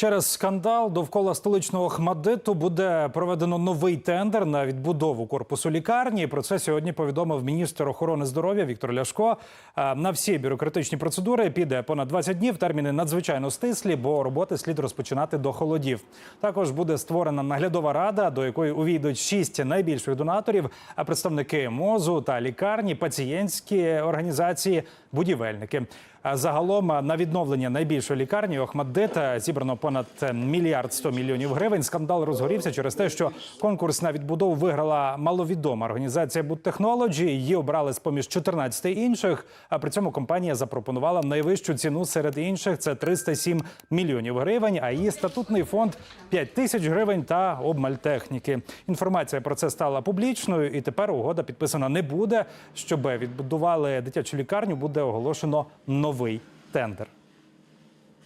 Через скандал довкола столичного Хмадиту буде проведено новий тендер на відбудову корпусу лікарні. Про це сьогодні повідомив міністр охорони здоров'я Віктор Ляшко. Е, На всі бюрократичні процедури піде понад 20 днів. Терміни надзвичайно стислі, бо роботи слід розпочинати до холодів. Також буде створена наглядова рада, до якої увійдуть шість найбільших донаторів, а представники мозу та лікарні, пацієнтські організації, будівельники. Загалом на відновлення найбільшої лікарні Охмаддита зібрано понад мільярд сто мільйонів гривень. Скандал розгорівся через те, що конкурс на відбудову виграла маловідома організація Будтехнолоджі. Її обрали з поміж 14 інших. А при цьому компанія запропонувала найвищу ціну серед інших це 307 мільйонів гривень. А її статутний фонд 5 тисяч гривень та обмаль техніки. Інформація про це стала публічною, і тепер угода підписана не буде. Щоб відбудували дитячу лікарню, буде оголошено новий тендер.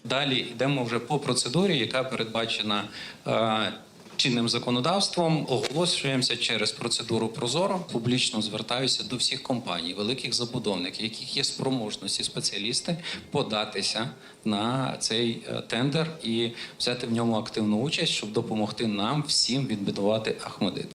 Далі йдемо вже по процедурі, яка передбачена е, чинним законодавством. Оголошуємося через процедуру Прозоро. Публічно звертаюся до всіх компаній, великих забудовників, яких є спроможності спеціалісти, податися на цей е, тендер і взяти в ньому активну участь, щоб допомогти нам всім відбудувати Ахмедит.